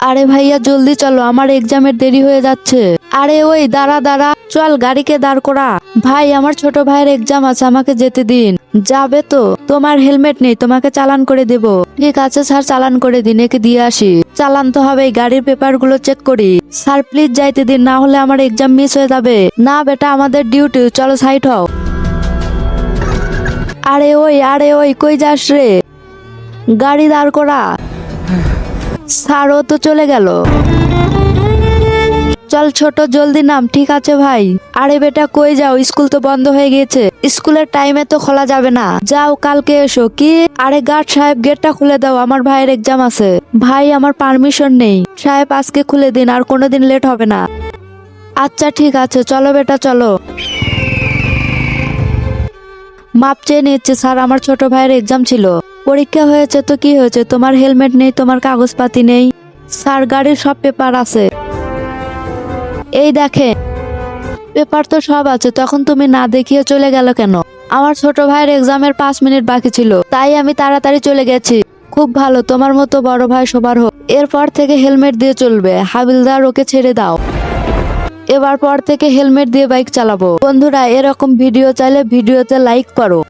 আরে ভাইয়া, জলদি চলো, আমার এক্সামের দেরি হয়ে যাচ্ছে। আরে ওই, দাঁড়া দাঁড়া, চল, গাড়িকে দাঁড় করা। ভাই, আমার ছোট ভাইয়ের এক্সাম আছে, আমাকে যেতে দিন। যাবে তো, তোমার হেলমেট নেই, তোমাকে চালান করে দেব। ঠিক আছে, স্যার, চালান করে দিন, একে দিয়ে আসি। চালান তো হবে গাড়ির পেপারগুলো চেক করি। স্যার প্লিজ যাইতে দিন, না হলে আমার এক্সাম মিস হয়ে যাবে। না বেটা, আমাদের ডিউটি চলো সাইড হও। আরে ওই আরে ওই, কই যাস রে? গাড়ি দাঁড় করা। স্যারও তো চলে গেল। চল ছোট, জলদি নাম, ঠিক আছে ভাই? আরে বেটা, কই যাও? স্কুল তো বন্ধ হয়ে গিয়েছে। স্কুলের টাইমে তো খোলা যাবে না। যাও, কালকে এসো, কি? আরে গার্ড সাহেব, গেটটা খুলে দাও, আমার ভাইয়ের এক্সাম আছে। ভাই, আমার পারমিশন নেই। সাহেব, আজকে খুলে দিন, আর কোনোদিন লেট হবে না। আচ্ছা ঠিক আছে, চলো বেটা, চলো। মাপ চেয়ে নিচ্ছে, স্যার, আমার ছোট ভাইয়ের এক্সাম ছিল। পরীক্ষা হয়েছে তো কি হয়েছে? তোমার হেলমেট নেই, তোমার কাগজপাতি নেই। স্যার, গাড়ির সব পেপার আছে। এই দেখে পেপার তো সব আছে, তখন তুমি না দেখিয়ে চলে গেল কেন? আমার ছোট ভাইয়ের এক্সামের পাঁচ মিনিট বাকি ছিল, তাই আমি তাড়াতাড়ি চলে গেছি। খুব ভালো, তোমার মতো বড় ভাই সবার হোক। এরপর থেকে হেলমেট দিয়ে চলবে। হাবিলদার, ওকে ছেড়ে দাও। এবার পর থেকে হেলমেট দিয়ে বাইক চালাবো। বন্ধুরা, এরকম ভিডিও চাইলে ভিডিওতে লাইক করো।